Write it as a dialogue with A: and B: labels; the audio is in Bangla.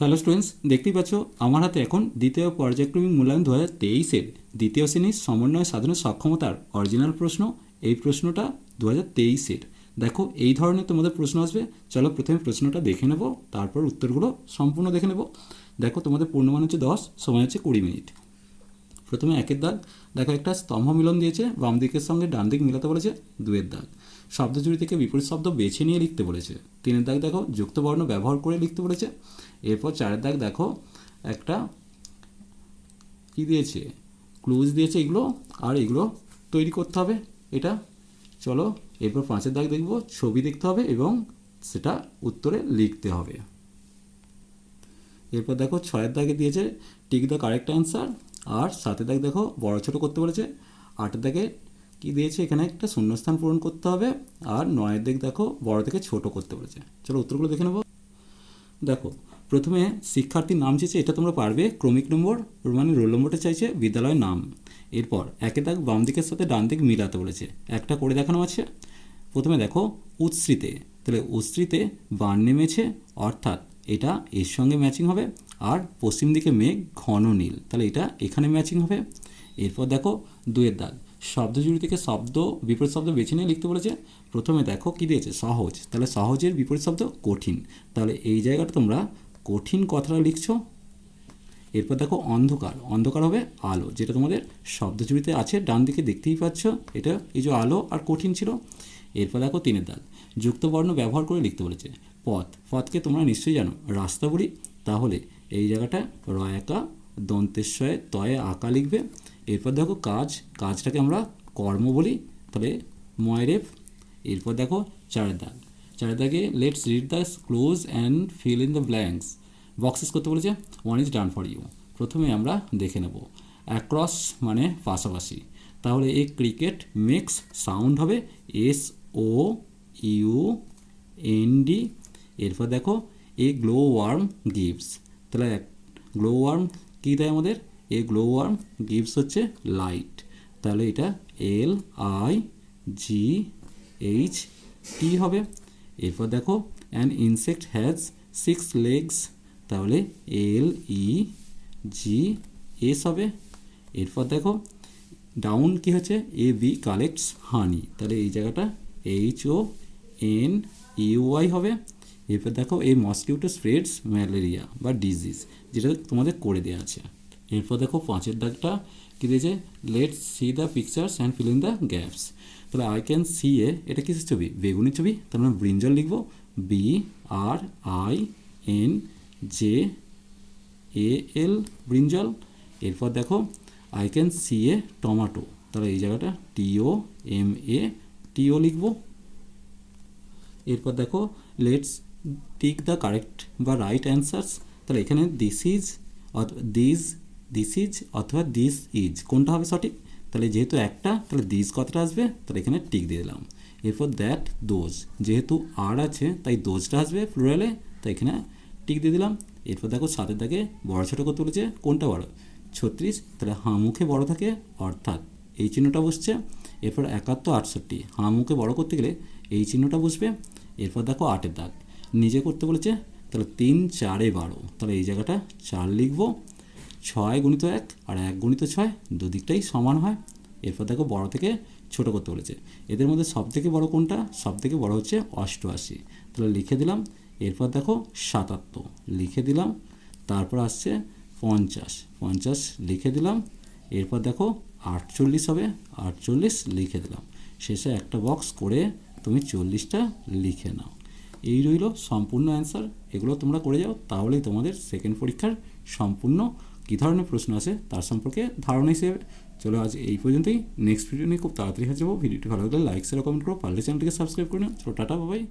A: হ্যালো স্টুডেন্টস দেখতেই পাচ্ছ, আমার হাতে এখন দ্বিতীয় পর্যায়ক্রমিক মূল্যায়ন দু হাজার তেইশের দ্বিতীয় শ্রেণির সমন্বয় সাধনের সক্ষমতার অরিজিনাল প্রশ্ন, এই প্রশ্নটা দু হাজার তেইশের দেখো, এই ধরনের তোমাদের প্রশ্ন আসবে। চলো প্রথমে প্রশ্নটা দেখে নেব, তারপর উত্তরগুলো সম্পূর্ণ দেখে নেব। দেখো, তোমাদের পূর্ণমান হচ্ছে দশ সময় হচ্ছে কুড়ি মিনিট। প্রথমে একের দাগ। দেখো, একটা স্তম্ভ মিলন দিয়েছে বাম দিকের সঙ্গে ডান দিক মিলাতে বলেছে দুয়ের দাগ। শব্দজুড়ি থেকে বিপরীত শব্দ বেছে নিয়ে লিখতে বলেছে। তিনের দাগ দেখো যুক্ত বর্ণ ব্যবহার করে লিখতে বলেছে। এরপর চারের দাগ দেখো, একটা কি দিয়েছে? ক্লুজ দিয়েছে এগুলো, আর এগুলো তৈরি করতে হবে এটা। চলো, এরপর পাঁচের দাগ দেখব, ছবি দেখতে হবে এবং সেটা উত্তরে লিখতে হবে। এরপর দেখো, ছয়ের দাগে দিয়েছে টিক দ্য কারেক্ট অ্যান্সার আর সাতের দাগ দেখো, বড় ছোট করতে বলেছে। আটের দাগে কি দিয়েছে? এখানে একটা শূন্যস্থান পূরণ করতে হবে। আর নয়ের দিক দেখো, বড় থেকে ছোট করতে বলেছে। চলো উত্তরগুলো দেখে নেব। দেখো, প্রথমে শিক্ষার্থীর নাম চেয়েছে, এটা তোমরা পারবে। ক্রমিক নম্বর মানে রোল নম্বরটা চাইছে বিদ্যালয়ের নাম। এরপর একে দাগ বাম দিকের সাথে ডান দিক মিলাতে বলেছে। একটা করে দেখানো আছে। প্রথমে দেখো, উৎসৃতে। তাহলে উৎসৃতে বান নেমেছে, অর্থাৎ এটা এর সঙ্গে ম্যাচিং হবে। আর পশ্চিম দিকে মেঘ, ঘন নীল। তাহলে এটা এখানে ম্যাচিং হবে। এরপর দেখো দুয়ের দাগ। শব্দজুড়ি থেকে শব্দ, বিপরীত শব্দ বেছে নিয়ে লিখতে বলেছে। প্রথমে দেখো কী দিয়েছে? সহজ। তাহলে সহজের বিপরীত শব্দ কঠিন। তাহলে এই জায়গাটা তোমরা কঠিন কথাটা লিখছো। এরপর দেখো অন্ধকার। অন্ধকার হবে আলো, যেটা তোমাদের শব্দজুড়িতে আছে, ডান দিকে দেখতেই পাচ্ছ। এটা এই যে আলো আর কঠিন ছিল। এরপর দেখো তিনের দাগ। যুক্ত বর্ণ ব্যবহার করে লিখতে বলেছে। পথ। পথকে তোমরা নিশ্চয়ই জানো। রাস্তা বলি। তাহলে এই জায়গাটা র একা দন্তেশ্বয়ে তয়ে আঁকা লিখবে। এরপর দেখো কাজ, কাজটাকে আমরা কর্ম বলি তাহলে ময়রেফ এরপর দেখো চারের দাগ চারের let's read the cloze and fill in the blanks boxes করতে বলেছে one is done for you প্রথমে আমরা দেখে নেব। অ্যাক্রস মানে পাশাপাশি। তাহলে এই ক্রিকেট মেক্স সাউন্ড হবে S O U N D এরপর দেখো এ গ্লো ওয়ার্ম গিভস তাহলে গ্লো ওয়ার্ম কী দেয় আমাদের? এ গ্লো ওয়ার্ম গিভস হচ্ছে লাইট তাহলে এটা L I G H T হবে। এরপর দেখো an insect has six legs তাহলে এল ই জি এস হবে। এরপর দেখো ডাউন কি হচ্ছে? এ বি কালেক্টস হানি তাহলে এই জায়গাটা এইচ ও এন ইউআই হবে। এরপর দেখো, এই মসকিউটো স্প্রেডস ম্যালেরিয়া বা ডিজিজ যেটা তোমাদের করে দেওয়া আছে। এরপর দেখো পাঁচের দাগটা কী দিয়েছে? Let's see the pictures and fill in the gaps তাহলে আই ক্যান সি এ, এটা কিসের ছবি? বেগুনের ছবি। তাহলে আমরা ব্রিঞ্জল লিখব। B R I N J A L brinjal. এরপর দেখো I can see a tomato তাহলে এই জায়গাটা টিও এম এ টিও লিখব। এরপর দেখো লেটস টিক দ্য কারেক্ট বা রাইট অ্যান্সার্স তাহলে এখানে this is this this is অথবা দিস ইজ কোনটা হবে সঠিক? তাহলে যেহেতু একটা, তাহলে দিস কথাটা আসবে? তাহলে এখানে টিক দিয়ে দিলাম। এরপর দ্যাট দোজ যেহেতু আর আছে, তাই দোজটা আসবে ফ্লোরালে তাই এখানে টিক দিয়ে দিলাম। এরপর দেখো সাতের দাগে বড় ছোটো করতে বলেছে, কোনটা বড়? ছত্রিশ, তাহলে হাঁ মুখে বড় থাকে, অর্থাৎ এই চিহ্নটা বসছে। এরপর একাত্তর, আটষট্টি, হাঁ মুখে বড় করতে গেলে এই চিহ্নটা বসবে। এরপর দেখো আটের দাগ। নিজে করতে বলেছে, তাহলে তিন, চারে বারো। তাহলে এই জায়গাটা চার লিখব। ছয় গুণিত এক আর এক গুণিত ছয় দুদিকটাই সমান হয়। এরপর দেখো বড় থেকে ছোট করতে বলেছে। এদের মধ্যে সব থেকে বড় কোনটা? সব থেকে বড় হচ্ছে অষ্টআশি। তাহলে লিখে দিলাম। এরপর দেখো সাতাত্তর। লিখে দিলাম। তারপর আসছে পঞ্চাশ। পঞ্চাশ লিখে দিলাম। এরপর দেখো আটচল্লিশ হবে। আটচল্লিশ লিখে দিলাম। শেষে একটা বক্স করে তুমি চল্লিশটা লিখে নাও। এই রইল সম্পূর্ণ অ্যান্সার। এগুলো তোমরা করে যাও, তাহলেই তোমাদের সেকেন্ড পরীক্ষার সম্পূর্ণ কী ধরনের প্রশ্ন আছে তার সম্পর্কে ধারণা হিসেবে। চলো আজ এই পর্যন্তই। নেক্সট ভিডিও নিয়ে খুব তাড়াতাড়ি হয়ে যাব ভিডিওটি ভালো লাগলে লাইক শেয়ার কমেন্ট করো। পারলে চ্যানেলটিকে সাবস্ক্রাইব করে নাও। চলো, টাটা বাবাই